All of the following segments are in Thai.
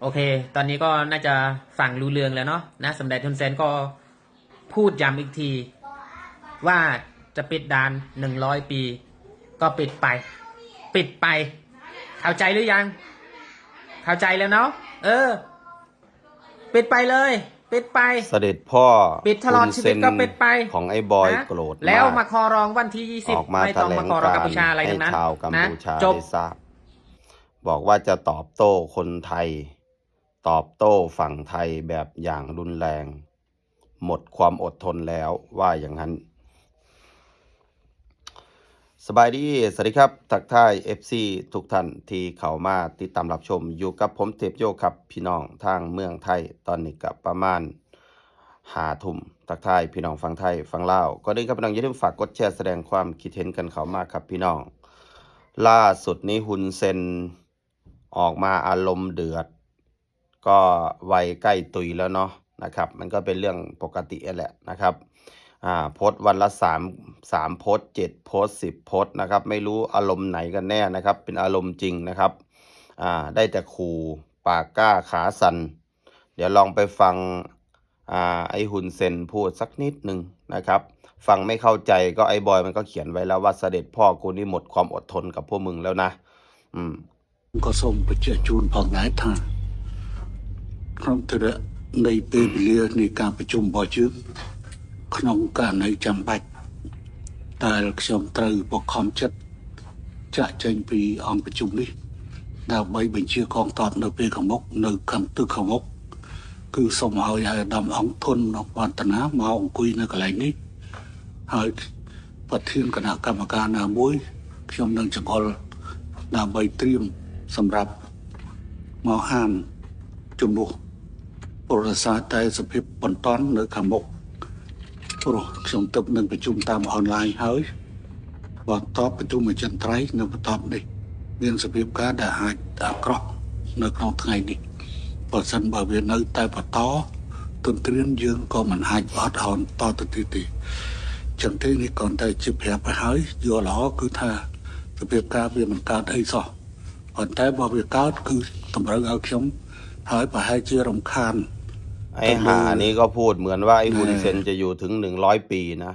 โอเค ตอนนี้ก็น่าจะฟังรู้เรื่องแล้วเนาะนะสมเด็จทุนเซนก็พูดย้ำอีกที ว่าจะปิดด่านหนึ่งร้อยปี ก็ปิดไป ปิดไป เข้าใจหรือยัง เข้าใจแล้วเนาะเออ ปิดไปเลย ปิดไป เสด็จพ่อปิดตลอดชีวิตก็ปิดไปของไอ้บอยนะโกรธแล้วมาากคอรองวันที่ยี่สิบออกมาไม่แถต้องลมางคอรองกากัมรพูชาอะไรให้ทั้งนั้นชาวกัมนะพูชาจบ ได้ทราบ บอกว่าจะตอบโต้คนไทย ตอบโต้ฝั่งไทยแบบอย่างรุนแรง หมดความอดทนแล้วว่าอย่างนั้น สบายดี สวัสดีครับ ทักทาย FC ทุกท่านที่เข้ามาติดตามรับชมอยู่กับผมเทพโยครับ พี่น้องทางเมืองไทยตอนนี้กับประมาณหาทุ่มทักทายพี่น้องฟังไทยฟังลาวก็ได้ครับพี่น้องอย่าลืมฝากกดแชร์แสดงความคิดเห็นกันเข้ามาครับพี่น้อง ล่าสุดนี้ฮุนเซนออกมาอารมณ์เดือด ก็วัยใกล้ตุยแล้วเนาะนะครับ มันก็เป็นเรื่องปกติแหละนะครับอ่าโพสวันละสามสามโพสเจ็ดโพสสิบโพสนะครับ ไม่รู้อารมณ์ไหนกันแน่นะครับ เป็นอารมณ์จริงนะครับอ่าได้แต่ขู่ปากกล้าขาสัน่นเดี๋ยวลองไปฟังอ่าไอหุ่นเซนพูดสักนิดหนึ่งนะครับ ฟังไม่เข้าใจก็ไอบอยมันก็เขียนไว้แล้วว่าเสด็จพ่อกูนี่หมดความอดทนกับพวกมึงแล้วนะ อืม ก็ส่งไปเจอจูนพ่องนายทาง ក្នុងទរៈនៃពេលវេលានៃការប្រជុំរបស់យើងក្នុងករណីចាំបាច់ដែលខ្ញុំត្រូវបកខំចិត្តចាក់ចេញពីអង្គប្រជុំនេះដើម្បីបញ្ជាកងទ័ពនៅពេលខាងមុខនៅខាងទិសខាងមុខគឺសូមឲ្យអាយដាមអង្គធននៅបន្តនាមកអង្គុយនៅកន្លែងនេះហើយប្រធានគណៈកម្មការណាមួយខ្ញុំនឹងចង្អុលដើម្បីត្រៀមសម្រាប់មកហានជំនួសប រិស័ទតែសភាពបន្តនៅខាងមុខព្រោះខ្ញុំទឹកនឹងប្រជុំតាមអនឡាញហើយបន្តប្រជុំអចិន្ត្រៃយ៍នៅបន្តនេះ មានសភាពការដែលអាចអាក្រក់នៅក្នុងថ្ងៃនេះបើសិនបើវានៅតែបន្តទន្ទ្រានយើងក៏មិនអាចអត់អោនតទៅទៀតទេចឹងទេនេះគ្រាន់តែជាប្រាប់ឲ្យហើយយល់ល្អគឺថាសភាពការវាមិនកើតអីសោះប៉ុន្តែបើវាកើតគឺតម្រូវឲ្យខ្ញុំហើយប្រហែលជារំខាន ไอ้หานี้ก็พูดเหมือนว่าไอ้ฮุนเซนจะอยู่ถึงหนึ่งร้อยปีนะ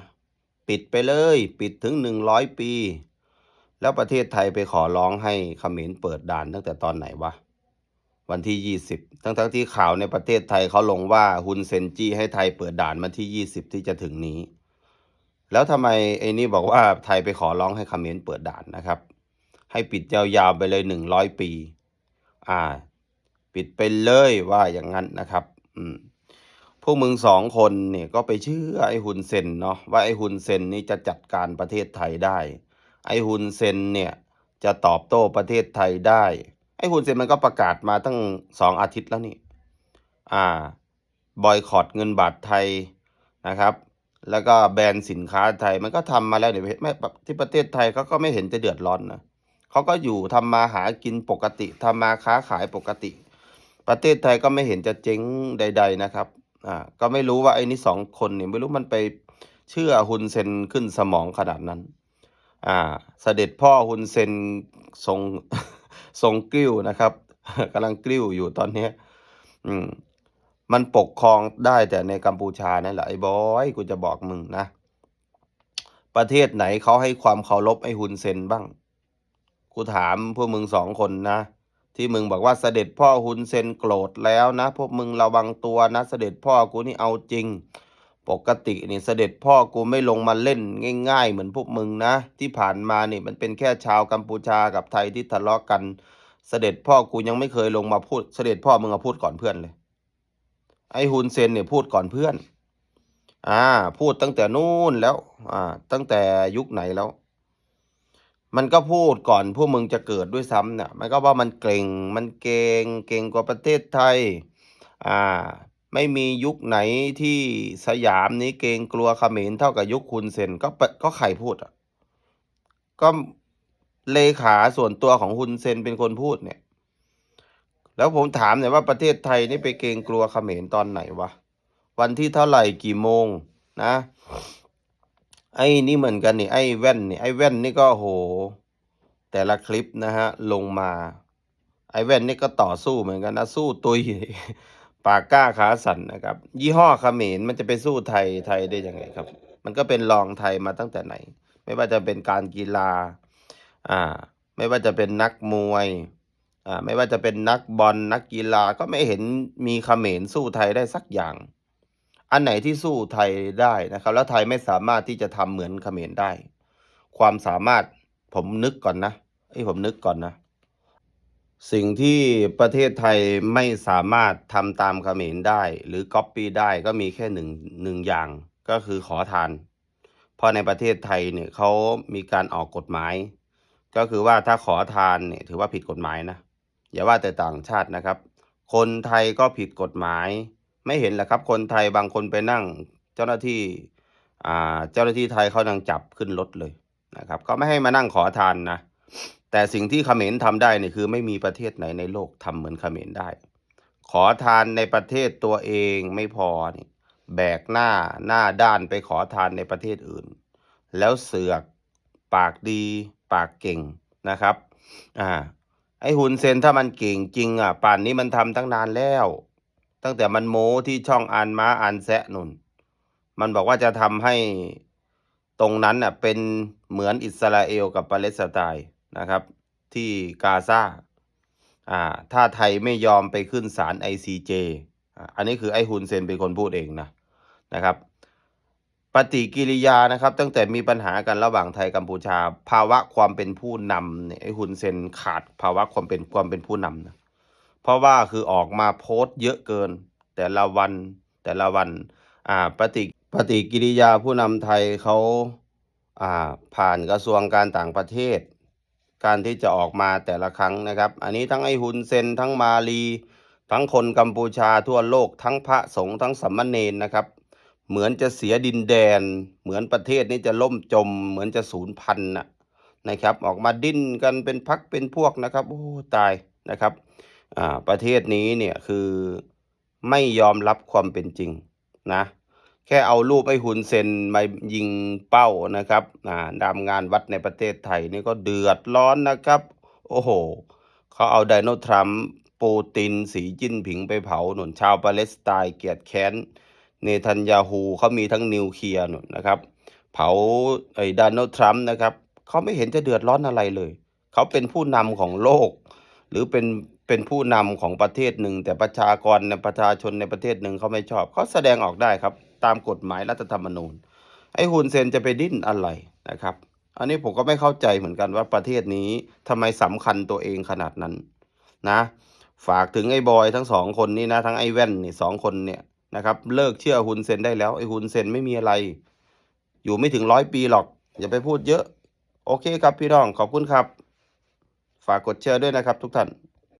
ปิดไปเลย ปิดถึงหนึ่งร้อยปี แล้วประเทศไทยไปขอร้องให้เขมรเปิดด่านตั้งแต่ตอนไหนวะ วันที่ยี่สิบทั้งทั้งๆที่ข่าวในประเทศไทยเขาลงว่าฮุนเซนจี้ให้ไทยเปิดด่านมาที่ยี่สิบที่จะถึงนี้ แล้วทำไมไอ้นี่บอกว่าไทยไปขอร้องให้เขมรเปิดด่านนะครับ ให้ปิดยาวๆไปเลยหนึ่งร้อยปี อ่า ปิดไปเลยว่าอย่างนั้นนะครับ อืม พวกมึงสองคนเนี่ยก็ไปเชื่อไอ้ฮุนเซนเนาะว่าไอ้ฮุนเซนนี่จะจัดการประเทศไทยได้ ไอ้ฮุนเซนเนี่ยจะตอบโต้ประเทศไทยได้ ไอ้ฮุนเซนมันก็ประกาศมาตั้งสองอาทิตย์แล้วนี่ อ่า บอยคอรดเงินบาทไทยนะครับ แล้วก็แบนสินค้าไทยมันก็ทำมาแล้วเดี๋ยไม่ที่ประเทศไทยเขาก็ไม่เห็นจะเดือดร้อนนะเขาก็อยู่ทำมาหากินปกติทำมาค้าขายปกติ ประเทศไทยก็ไม่เห็นจะเจ๊งใด ๆนะครับ อ่าก็ไม่รู้ว่าไอ้นี่สองคนเนี่ยไม่รู้มันไปเชื่อฮุนเซนขึ้นสมองขนาดนั้น อ่าเสด็จพ่อฮุนเซนทรงทรงกลิ้วนะครับกำลังกลิ้วอยู่ตอนเนี้ยอืมมันปกครองได้แต่ในกัมพูชานั่นแหละไอ้บอยกูจะบอกมึงนะ ประเทศไหนเขาให้ความเคารพไอ้ฮุนเซนบ้าง กูถามพวกมึงสองคนนะ ที่มึงบอกว่าเสด็จพ่อฮุนเซนโกรธแล้วนะ พวกมึงระวังตัวนะเสด็จพ่อกูนี่เอาจริง ปกตินี่เสด็จพ่อกูไม่ลงมาเล่นง่าย ๆ เหมือนพวกมึงนะ ที่ผ่านมานี่มันเป็นแค่ชาวกัมพูชากับไทยที่ทะเลาะกัน เสด็จพ่อกูยังไม่เคยลงมาพูด เสด็จพ่อมึงอะพูดก่อนเพื่อนเลย ไอ้ฮุนเซนเนี่ยพูดก่อนเพื่อน อ่า พูดตั้งแต่นู่นแล้ว อ่า ตั้งแต่ยุคไหนแล้ว มันก็พูดก่อนพวกมึงจะเกิดด้วยซ้ำเนี่ยมันก็ว่ามันเก่งมันเก่งเก่งกว่าประเทศไทยอ่าไม่มียุคไหนที่สยามนี้เกรงกลัวเขมรเท่ากับยุคคุณเซนก็ปะก็ใครพูดอะก็เลขาส่วนตัวของฮุนเซนเป็นคนพูดเนี่ย แล้วผมถามหน่อยว่าประเทศไทยนี่ไปเกรงกลัวเขมรตอนไหนวะวันที่เท่าไหร่กี่โมงนะ ไอ้นี่เหมือนกันนี่ไอ้แว่นนี่ไอ้แว่นนี่ก็โห แต่ละคลิปนะฮะลงมา ไอ้แว่นนี่ก็ต่อสู้เหมือนกันนะสู้ตุยปากกล้าขาสั่นนะครับ ยี่ห้อเขมรมันจะไปสู้ไทยไทยได้ยังไงครับ มันก็เป็นรองไทยมาตั้งแต่ไหน ไม่ว่าจะเป็นการกีฬาอ่า ไม่ว่าจะเป็นนักมวยอ่าไม่ว่าจะเป็นนักบอลนักกีฬาก็ไม่เห็นมีเขมรสู้ไทยได้สักอย่าง อันไหนที่สู้ไทยได้นะครับ แล้วไทยไม่สามารถที่จะทำเหมือนเขมรได้ ความสามารถผมนึกก่อนนะไอ้ผมนึกก่อนนะ สิ่งที่ประเทศไทยไม่สามารถทำตามเขมรได้ หรือก๊อปปี้ได้ก็มีแค่หนึ่งหนึ่งอย่างก็คือขอทาน เพราะในประเทศไทยเนี่ยเขามีการออกกฎหมาย ก็คือว่าถ้าขอทานเนี่ยถือว่าผิดกฎหมายนะ อย่าว่าแต่ต่างชาตินะครับ คนไทยก็ผิดกฎหมาย ไม่เห็นเหรอครับ คนไทยบางคนไปนั่ง เจ้าหน้าที่อ่าเจ้าหน้าที่ไทยเขายังจับขึ้นรถเลยนะครับก็ไม่ให้มานั่งขอทานนะ แต่สิ่งที่เขมรทำได้เนี่ยคือไม่มีประเทศไหนในโลกทำเหมือนเขมรได้ ขอทานในประเทศตัวเองไม่พอนี่แบกหน้าหน้าด้านไปขอทานในประเทศอื่น แล้วเสือกปากดีปากเก่งนะครับอ่าไอหุนเซนถ้ามันเก่งจริงอะป่านนี้มันทำตั้งนานแล้ว ตั้งแต่มันโม้ที่ช่องอานม้าอานแซะนุ่นมันบอกว่าจะทำให้ตรงนั้นน่ะเป็นเหมือนอิสราเอลกับปาเลสไตน์นะครับ ที่กาซาอ่าถ้าไทยไม่ยอมไปขึ้นศาล ICJ อ่าอันนี้คือไอฮุนเซนเป็นคนพูดเองนะนะครับ ปฏิกิริยานะครับตั้งแต่มีปัญหากันระหว่างไทยกัมพูชา ภาวะความเป็นผู้นำไอฮุนเซนขาดภาวะความเป็นความเป็นผู้นำนะ เพราะว่าคือออกมาโพสต์เยอะเกิน แต่ละวันแต่ละวันอ่าปฏิปฏิกิริยาผู้นำไทยเขาอ่าผ่านกระทรวงการต่างประเทศ การที่จะออกมาแต่ละครั้งนะครับ อันนี้ทั้งไอฮุนเซนทั้งมาลี ทั้งคนกัมพูชาทั่วโลกทั้งพระสงฆ์ทั้งสัมมเนนนะครับ เหมือนจะเสียดินแดน เหมือนประเทศนี้จะล่มจม เหมือนจะสูญพันธุ์นะนะครับ ออกมาดิ้นกันเป็นพักเป็นพวกนะครับโอ้ตายนะครับ ประเทศนี้เนี่ยคือไม่ยอมรับความเป็นจริงนะ แค่เอารูปไอ้หุนเซนมายิงเป้านะครับอ่าดำงานวัดในประเทศไทยนี่ก็เดือดร้อนนะครับ โอ้โห เขาเอาไดโนทรัมป์ปูตินสีจิ้นผิงไปเผาหนุนชาวปาเลสไตน์เกียดแค้นเนทันยาฮูเขามีทั้งนิวเคลียร์หนุนนะครับ เผาไอ้ดโนทรัมป์นะครับเขาไม่เห็นจะเดือดร้อนอะไรเลย เขาเป็นผู้นำของโลก หรือเป็น เป็นผู้นำของประเทศหนึ่ง แต่ประชากรในประชาชนในประเทศหนึ่งเขาไม่ชอบเขาแสดงออกได้ครับ ตามกฎหมายรัฐธรรมนูญ ไอ้ฮุนเซนจะไปดิ้นอะไรนะครับ อันนี้ผมก็ไม่เข้าใจเหมือนกันว่าประเทศนี้ทำไมสำคัญตัวเองขนาดนั้นนะ ฝากถึงไอ้บอยทั้งสองคนนี่นะทั้งไอ้แว่นนี่สองคนเนี่ยนะครับเลิกเชื่อฮุนเซนได้แล้วไอ้ฮุนเซนไม่มีอะไร อยู่ไม่ถึงร้อยปีหรอก อย่าไปพูดเยอะ โอเคครับพี่น้องขอบคุณครับ ฝากกดแชร์ด้วยนะครับทุกท่าน